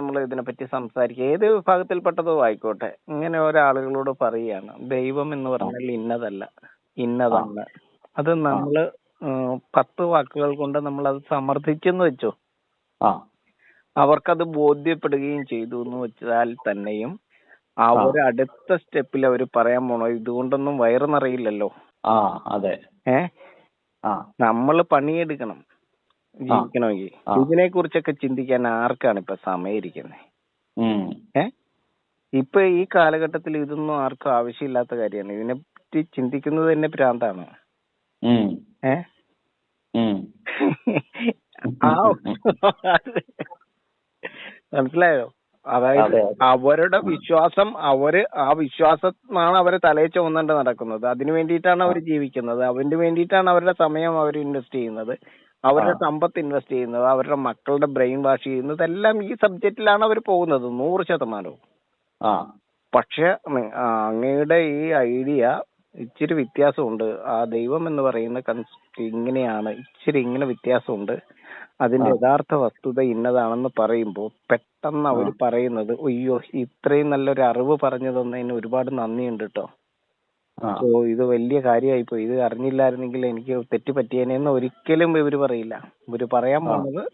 നമ്മൾ ഇതിനെപ്പറ്റി സംസാരിക്കുക. ഏത് വിഭാഗത്തിൽപ്പെട്ടതോ ആയിക്കോട്ടെ. ഇങ്ങനെ ഒരാളുകളോട് പറയാണ് ദൈവം എന്ന് പറഞ്ഞാൽ ഇന്നതല്ല. ഇന്നതാണ്. അത് നമ്മൾ ഏഹ്, പത്ത് വാക്കുകൾ കൊണ്ട് നമ്മൾ അത് സമർത്ഥിച്ചെന്ന് വെച്ചോ? അവർക്കത് ബോധ്യപ്പെടുകയും ചെയ്തു എന്ന് വെച്ചാൽ തന്നെയും അവർ അടുത്ത സ്റ്റെപ്പിൽ അവർ പറയാൻ പോണോ? ഇതുകൊണ്ടൊന്നും വയറ് നിറയില്ലല്ലോ. അതെ. ഏ? നമ്മൾ പണിയെടുക്കണം. ജീവിക്കണമെങ്കിൽ. ഇതിനെ കുറിച്ചൊക്കെ ചിന്തിക്കാൻ ആർക്കാണ് ഇപ്പൊ സമയം ഇരിക്കുന്നത് ഉം. ഏ? ഇപ്പൊ ഈ കാലഘട്ടത്തിൽ ഇതൊന്നും ആർക്കും ആവശ്യമില്ലാത്ത കാര്യമാണ്. ഇതിനെ പറ്റി ചിന്തിക്കുന്നത് തന്നെ ഭ്രാന്താണ്. ഉം. ഏ? ഉം. ആ മനസ്സിലായോ? അതായത് അതെ, അതെ. അവരുടെ വിശ്വാസം അവർ ആ വിശ്വാസമാണ് അവരെ തലയിൽ ചുമന്നുകൊണ്ട് നടക്കുന്നത്. അതിനു വേണ്ടിയിട്ടാണ് അവർ ജീവിക്കുന്നത്. അവന് വേണ്ടിയിട്ടാണ് അവരുടെ സമയം അവർ ഇൻവെസ്റ്റ് ചെയ്യുന്നത്. അവരുടെ സമ്പത്ത് ഇൻവെസ്റ്റ് ചെയ്യുന്നത് അവരുടെ മക്കളുടെ ബ്രെയിൻ വാഷ് ചെയ്യുന്നത് എല്ലാം ഈ സബ്ജക്റ്റിലാണ് അവർ പോകുന്നത് നൂറ് ശതമാനവും. ആ. പക്ഷെ അങ്ങയുടെ ഈ ഐഡിയ ഇച്ചിരി വ്യത്യാസമുണ്ട്. ആ ദൈവം എന്ന് പറയുന്ന കൺസെപ്റ്റ് ഇങ്ങനെയാണ് ഇച്ചിരി ഇങ്ങനെ വ്യത്യാസമുണ്ട്. അതിന്റെ യഥാർത്ഥ വസ്തുത ഇന്നതാണെന്ന് പറയുമ്പോൾ പെട്ടെന്ന് അവർ പറയുന്നത് അയ്യോ ഇത്രയും നല്ലൊരു അറിവ് പറഞ്ഞു തന്നതിന് ഒരുപാട് നന്ദിയുണ്ട് കേട്ടോ ഓ ഇത് വലിയ കാര്യമായി പോയി ഇത് അറിഞ്ഞില്ലായിരുന്നെങ്കിൽ എനിക്ക് തെറ്റ് പറ്റിയേനെന്ന് ഒരിക്കലും ഇവർ പറയില്ല. ഇവർ പറയാൻ പോകുന്നത്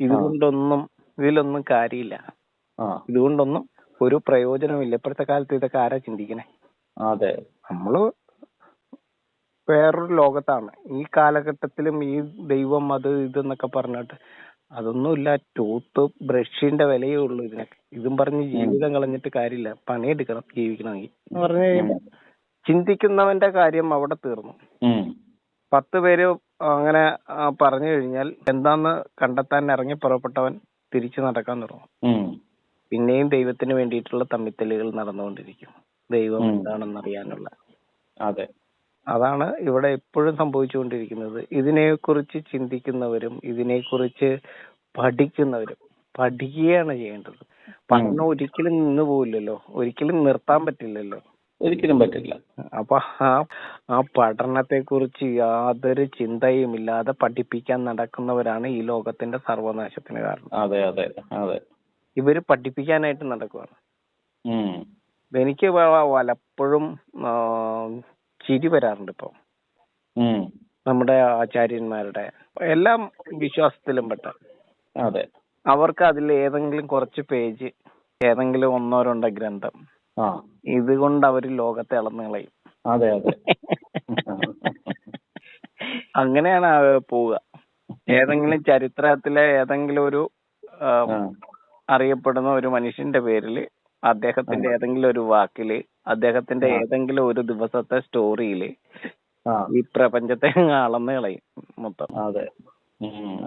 ഇതുകൊണ്ടൊന്നും ഇതിലൊന്നും കാര്യമില്ല. ആ. ഇതുകൊണ്ടൊന്നും ഒരു പ്രയോജനമില്ല ഇപ്പോഴത്തെ കാലത്ത് ഇതൊക്കെ ആരാ ചിന്തിക്കണേ? അതെ. നമ്മൾ വേറൊരു ലോകത്താണ്. ഈ കാലഘട്ടത്തിലും ഈ ദൈവം അത് ഇതെന്നൊക്കെ പറഞ്ഞിട്ട് അതൊന്നുമില്ല ടൂത്ത് ബ്രഷിന്റെ വിലയേ ഉള്ളൂ ഇതിനൊക്കെ. ഇതും പറഞ്ഞ് ജീവിതം കളഞ്ഞിട്ട് കാര്യമില്ല. പണിയെടുക്കണം ജീവിക്കണമെങ്കിൽ. എന്ന് പറഞ്ഞു കഴിയുമ്പോൾ ചിന്തിക്കുന്നവന്റെ കാര്യം അവിടെ തീർന്നു. പത്ത് പേര് അങ്ങനെ പറഞ്ഞു കഴിഞ്ഞാൽ എന്താന്ന് കണ്ടെത്താൻ ഇറങ്ങി പുറപ്പെട്ടവൻ തിരിച്ചു നടക്കാൻ തുടങ്ങും. പിന്നെയും ദൈവത്തിന് വേണ്ടിയിട്ടുള്ള തമ്മിത്തല്ലുകൾ നടന്നുകൊണ്ടിരിക്കും. ദൈവം എന്താണെന്ന് അറിയാനുള്ള അതെ. അതാണ് ഇവിടെ എപ്പോഴും സംഭവിച്ചുകൊണ്ടിരിക്കുന്നത്. ഇതിനെക്കുറിച്ച് ചിന്തിക്കുന്നവരും ഇതിനെക്കുറിച്ച് പഠിക്കുന്നവരും പഠിക്കുകയാണ് ചെയ്യേണ്ടത്. പഠനം ഒരിക്കലും നിന്നു പോവില്ലല്ലോ. ഒരിക്കലും നിർത്താൻ പറ്റില്ലല്ലോ. ഒരിക്കലും പറ്റില്ല. അപ്പൊ ആ ആ പഠനത്തെ കുറിച്ച് യാതൊരു ചിന്തയും ഇല്ലാതെ പഠിപ്പിക്കാൻ നടക്കുന്നവരാണ് ഈ ലോകത്തിന്റെ സർവനാശത്തിന് കാരണം. അതെ അതെ അതെ. ഇവർ പഠിപ്പിക്കാനായിട്ട് നടക്കുവാണ്. എനിക്ക് വല്ലപ്പോഴും പലപ്പോഴും ചിരി വരാറുണ്ട് ഇപ്പൊ നമ്മുടെ ആചാര്യന്മാരുടെ എല്ലാം വിശ്വാസത്തിലും പെട്ട. അതെ. അവർക്ക് അതിൽ ഏതെങ്കിലും കുറച്ച് പേജ് ഏതെങ്കിലും ഒന്നോ രണ്ടോ ഗ്രന്ഥം ആ. ഇതുകൊണ്ട് അവർ ലോകത്തെ അളന്നു കളയും. അതെ അതെ. അങ്ങനെയാണ് പോവുക. ഏതെങ്കിലും ചരിത്രത്തിലെ ഏതെങ്കിലും ഒരു അറിയപ്പെടുന്ന ഒരു മനുഷ്യന്റെ പേരിൽ അദ്ദേഹത്തിന്റെ ഏതെങ്കിലും ഒരു വാക്കിൽ അദ്ദേഹത്തിന്റെ ഏതെങ്കിലും ഒരു ദിവസത്തെ സ്റ്റോറിയിൽ ഈ പ്രപഞ്ചത്തെ അളന്ന് കളയും മൊത്തം. അതെ.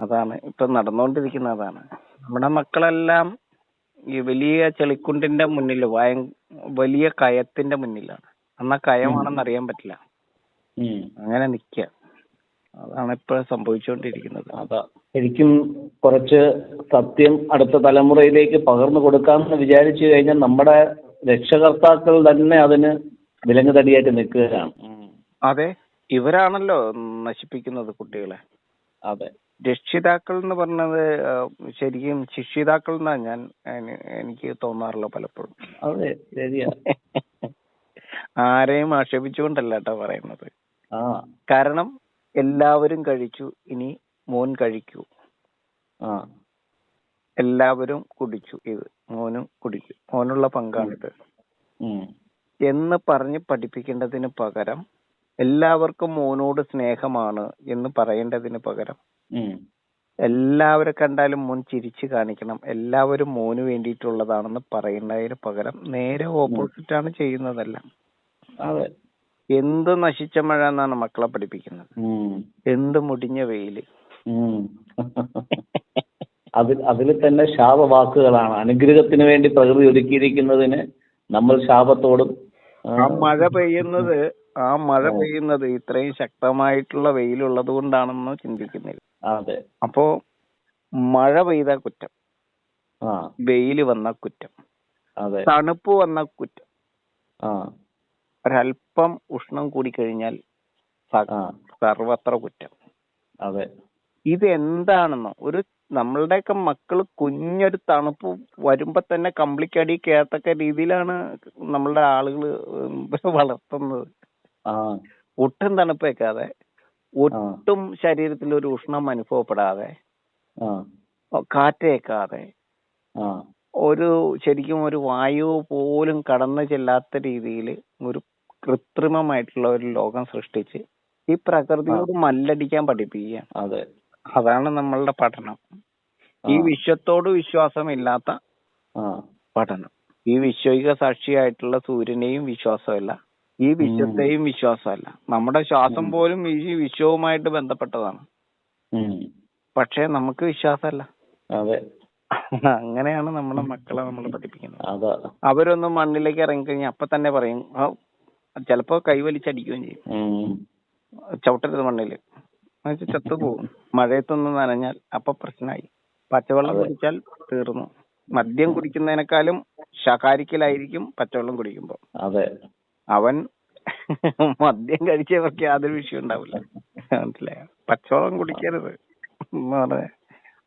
അതാണ് ഇപ്പൊ നടന്നുകൊണ്ടിരിക്കുന്ന അതാണ്. നമ്മുടെ മക്കളെല്ലാം ഈ വലിയ ചെളിക്കുണ്ടിന്റെ മുന്നിൽ ഭയ വലിയ കയത്തിന്റെ മുന്നിലാണ്. എന്നാ കയമാണെന്ന് അറിയാൻ പറ്റില്ല. അങ്ങനെ നിക്ക അതാണ് ഇപ്പൊ സംഭവിച്ചുകൊണ്ടിരിക്കുന്നത് അതാ. ശരിക്കും കുറച്ച് സത്യം അടുത്ത തലമുറയിലേക്ക് പകർന്നു കൊടുക്കാമെന്ന് വിചാരിച്ചു കഴിഞ്ഞാൽ നമ്മുടെ രക്ഷകർത്താക്കൾ തന്നെ അതിന് വിലങ്ങുതടിയായിട്ട് നിൽക്കുകയാണ്. അതെ. ഇവരാണല്ലോ നശിപ്പിക്കുന്നത് കുട്ടികളെ. അതെ. രക്ഷിതാക്കൾ എന്ന് പറഞ്ഞത് ശരിക്കും ശിക്ഷിതാക്കൾ എന്നാ ഞാൻ എനിക്ക് തോന്നാറുള്ളത് പലപ്പോഴും. അതെ ആരെയും ആക്ഷേപിച്ചുകൊണ്ടല്ല കേട്ടോ പറയുന്നത് കാരണം എല്ലാവരും കഴിച്ചു ഇനി മോൻ കഴിക്കൂ. എല്ലാവരും കുടിച്ചു ഇത് മോനും കുടിക്കും. മോനുള്ള പങ്കാണിത്. ഇത് എന്ന് പറഞ്ഞ് പഠിപ്പിക്കേണ്ടതിന് പകരം എല്ലാവർക്കും മോനോട് സ്നേഹമാണ് എന്ന് പറയേണ്ടതിന് പകരം എല്ലാവരെ കണ്ടാലും മോൻ ചിരിച്ചു കാണിക്കണം. എല്ലാവരും മോന് വേണ്ടിയിട്ടുള്ളതാണെന്ന് പറയുന്നതിന് പകരം നേരെ ഓപ്പോസിറ്റ് ആണ് ചെയ്യുന്നതെല്ലാം. അതെ. എന്ത് നശിച്ച മഴ എന്നാണ് മക്കളെ പഠിപ്പിക്കുന്നത്. എന്ത് മുടിഞ്ഞ വെയിൽ. അതിൽ അതിൽ തന്നെ ശാപവാക്കുകളാണ്. അനുഗ്രഹത്തിന് വേണ്ടി പ്രകൃതി ഒരുക്കിയിരിക്കുന്നതിന് നമ്മൾ ശാപത്തോടും ആ, മഴ പെയ്യുന്നത് ആ മഴ പെയ്യുന്നത് ഇത്രയും ശക്തമായിട്ടുള്ള വെയിലുള്ളത് കൊണ്ടാണെന്ന് ചിന്തിക്കുന്നില്ല. അപ്പോ മഴ പെയ്ത കുറ്റം. ആ. വെയിൽ വന്ന കുറ്റം. അതെ. തണുപ്പ് വന്ന കുറ്റം. ആ. ഒരല്പം ഉഷ്ണം കൂടി കഴിഞ്ഞാൽ സർവത്ര കുറ്റം. അതെ ഇത് എന്താണെന്നോ ഒരു നമ്മളുടെയൊക്കെ മക്കൾ കുഞ്ഞൊരു തണുപ്പ് വരുമ്പോ തന്നെ കമ്പിളിക്കടി കേത്തക്ക രീതിയിലാണ് നമ്മളുടെ ആളുകൾ വളർത്തുന്നത്. ഒട്ടും തണുപ്പ് വെക്കാതെ ഒട്ടും ശരീരത്തിൽ ഒരു ഉഷ്ണം അനുഭവപ്പെടാതെ കാറ്റേക്കാതെ ഒരു ശരിക്കും ഒരു വായു പോലും കടന്നു ചെല്ലാത്ത രീതിയിൽ ഒരു കൃത്രിമമായിട്ടുള്ള ഒരു ലോകം സൃഷ്ടിച്ച് ഈ പ്രകൃതിയോട് മല്ലടിക്കാൻ പഠിപ്പിക്കുക അതെ. അതാണ് നമ്മളുടെ പഠനം. ഈ. വിശ്വത്തോട് വിശ്വാസമില്ലാത്ത പഠനം. ഈ വിശ്വയിക സാക്ഷിയായിട്ടുള്ള സൂര്യനെയും വിശ്വാസമല്ല. ഈ വിശ്വത്തെയും വിശ്വാസമല്ല. നമ്മുടെ ശ്വാസം പോലും ഈ വിശ്വവുമായിട്ട് ബന്ധപ്പെട്ടതാണ്. പക്ഷെ നമുക്ക് വിശ്വാസമല്ല. അതെ. അങ്ങനെയാണ് നമ്മുടെ മക്കളെ നമ്മൾ പഠിപ്പിക്കുന്നത്. അവരൊന്നും മണ്ണിലേക്ക് ഇറങ്ങിക്കഴിഞ്ഞാൽ അപ്പൊ തന്നെ പറയും "ആ, ചിലപ്പോ കൈവലിച്ചടിക്കുകയും ചെയ്യും. ചവിട്ടരുത് മണ്ണിൽ. എന്നുവെച്ചാൽ ചത്തുപോകും മഴയത്തൊന്ന് നനഞ്ഞാൽ അപ്പൊ പ്രശ്നമായി. പച്ചവെള്ളം. കുടിച്ചാൽ തീർന്നു. മദ്യം കുടിക്കുന്നതിനേക്കാളും ശകാരിക്കലായിരിക്കും പച്ചവെള്ളം കുടിക്കുമ്പോ അതെ. അവൻ മദ്യം കഴിച്ചവർക്ക് യാതൊരു വിഷയം ഉണ്ടാവില്ല. മനസ്സിലായോ? പച്ചവെള്ളം കുടിക്കരുത് എന്ന് പറഞ്ഞ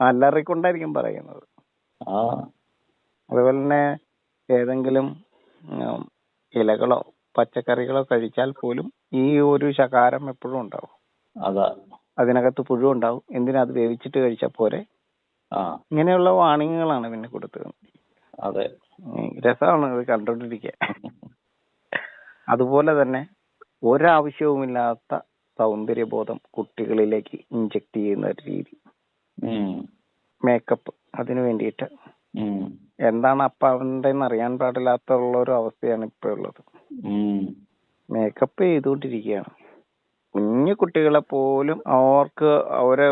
അലറിക്കൊണ്ടായിരിക്കും പറയുന്നത്. അതുപോലെ തന്നെ ഏതെങ്കിലും ഇലകളോ പച്ചക്കറികളോ കഴിച്ചാൽ പോലും ഈ ഒരു ശകാരം എപ്പോഴും ഉണ്ടാവും. അതിനകത്ത് പുഴു ഉണ്ടാവും എന്തിനാ അത് വേവിച്ചിട്ട് കഴിച്ചാൽ പോരെ? ഇങ്ങനെയുള്ള വാണിങ്ങുകളാണ് പിന്നെ കൊടുത്തത്. അതെ. രസമാണ് അത് കണ്ടോണ്ടിരിക്കാൻ അതുപോലെ തന്നെ ഒരാവശ്യവുമില്ലാത്ത സൗന്ദര്യബോധം കുട്ടികളിലേക്ക് ഇഞ്ചക്ട് ചെയ്യുന്ന ഒരു രീതി. മേക്കപ്പ് അതിനു വേണ്ടിയിട്ട്. എന്താണ് അപ്പ അവന്റെ അറിയാൻ പാടില്ലാത്ത ഒരു അവസ്ഥയാണ് ഇപ്പൊ ഉള്ളത്. മേക്കപ്പ് ചെയ്തുകൊണ്ടിരിക്കുകയാണ് കുഞ്ഞു കുട്ടികളെ പോലും അവർക്ക് അവരെ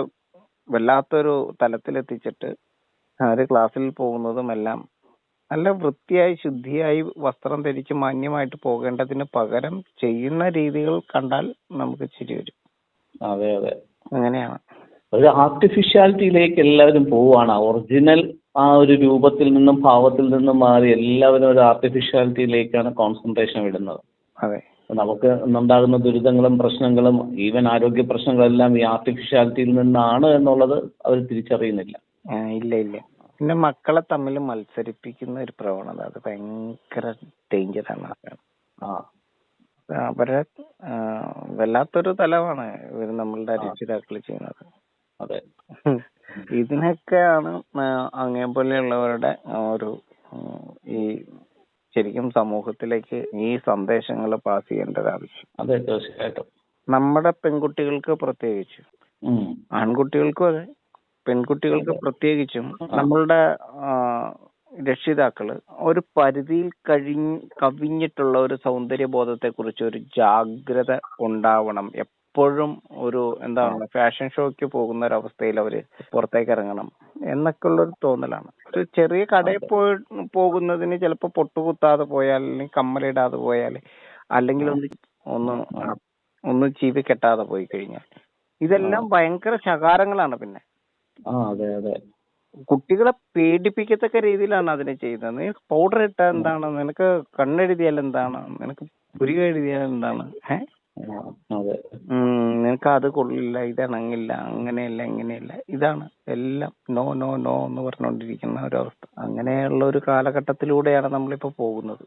വല്ലാത്തൊരു തലത്തിലെത്തിച്ചിട്ട് അവർ ക്ലാസ്സിൽ പോകുന്നതും എല്ലാം നല്ല വൃത്തിയായി ശുദ്ധിയായി വസ്ത്രം ധരിച്ച് മാന്യമായിട്ട് പോകേണ്ടതിന് പകരം ചെയ്യുന്ന രീതികൾ കണ്ടാൽ നമുക്ക് ചിരി വരും. അതെ അതെ. അങ്ങനെയാണ്. ഒരു ആർട്ടിഫിഷ്യാലിറ്റിയിലേക്ക് എല്ലാവരും പോവാണ് ഒറിജിനൽ ആ ഒരു രൂപത്തിൽ നിന്നും ഭാവത്തിൽ നിന്നും മാറി എല്ലാവരും ഒരു ആർട്ടിഫിഷ്യാലിറ്റിയിലേക്കാണ് കോൺസെൻട്രേഷൻ വിടുന്നത്. അതെ. നമുക്ക് ഉണ്ടാകുന്ന ദുരിതങ്ങളും പ്രശ്നങ്ങളും ഈവൻ ആരോഗ്യ പ്രശ്നങ്ങളെല്ലാം ഈ ആർട്ടിഫിഷ്യാലിറ്റിയിൽ നിന്നാണ് എന്നുള്ളത് അവർ തിരിച്ചറിയുന്നില്ല. ഇല്ല ഇല്ല. പിന്നെ മക്കളെ തമ്മിൽ മത്സരിപ്പിക്കുന്ന ഒരു പ്രവണത അത് ഭയങ്കര ഡേഞ്ചറാണ് ആ. അവരെ വല്ലാത്തൊരു തലമാണ് ഇവർ നമ്മളുടെ രക്ഷിതാക്കൾ ചെയ്യുന്നത്. അതെ. ഇതിനൊക്കെയാണ് അങ്ങേ പോലെയുള്ളവരുടെ ഒരു ഈ ശരിക്കും സമൂഹത്തിലേക്ക് ഈ സന്ദേശങ്ങൾ പാസ് ചെയ്യേണ്ടത് ആവശ്യം. അതെ തീർച്ചയായിട്ടും. നമ്മുടെ പെൺകുട്ടികൾക്ക് പ്രത്യേകിച്ച് ആൺകുട്ടികൾക്കും അതെ. പെൺകുട്ടികൾക്ക് പ്രത്യേകിച്ചും നമ്മളുടെ രക്ഷിതാക്കൾ ഒരു പരിധിയിൽ കഴിഞ്ഞ് കവിഞ്ഞിട്ടുള്ള ഒരു സൗന്ദര്യ ബോധത്തെ കുറിച്ച് ഒരു ജാഗ്രത ഉണ്ടാവണം. എപ്പോഴും ഒരു എന്താണ് ഫാഷൻ ഷോയ്ക്ക് പോകുന്ന ഒരു അവസ്ഥയിൽ അവർ പുറത്തേക്ക് ഇറങ്ങണം. എന്നൊക്കെ ഉള്ള ഒരു തോന്നലാണ്. ഒരു ചെറിയ കടയിൽ പോയി പോകുന്നതിന് ചിലപ്പോ പൊട്ടുകുത്താതെ പോയാൽ അല്ലെങ്കിൽ കമ്മലിടാതെ പോയാൽ അല്ലെങ്കിൽ ഒന്ന് ഒന്ന് ഒന്ന് ചീവി കെട്ടാതെ പോയി കഴിഞ്ഞാൽ. ഇതെല്ലാം ഭയങ്കര ശകാരങ്ങളാണ് പിന്നെ. ആ അതെ അതെ. കുട്ടികളെ പേടിപ്പിക്കത്തക്ക രീതിയിലാണ് അതിനെ ചെയ്യുന്നത്. നീ പൗഡർ ഇട്ടാൽ എന്താണ്? നിനക്ക് കണ്ണെഴുതിയാൽ എന്താണ്? നിനക്ക് പുരികം എഴുതിയാൽ എന്താണ്? ഏ? ആ, അതെ ഉം, നിനക്ക് അത്. കൊള്ളില്ല ഇത് ഇണങ്ങില്ല അങ്ങനെയല്ല ഇങ്ങനെയല്ല. ഇതാണ് എല്ലാം നോ നോ നോ എന്ന് പറഞ്ഞുകൊണ്ടിരിക്കുന്ന ഒരവസ്ഥ. അങ്ങനെയുള്ള ഒരു കാലഘട്ടത്തിലൂടെയാണ് നമ്മളിപ്പോ പോകുന്നത്.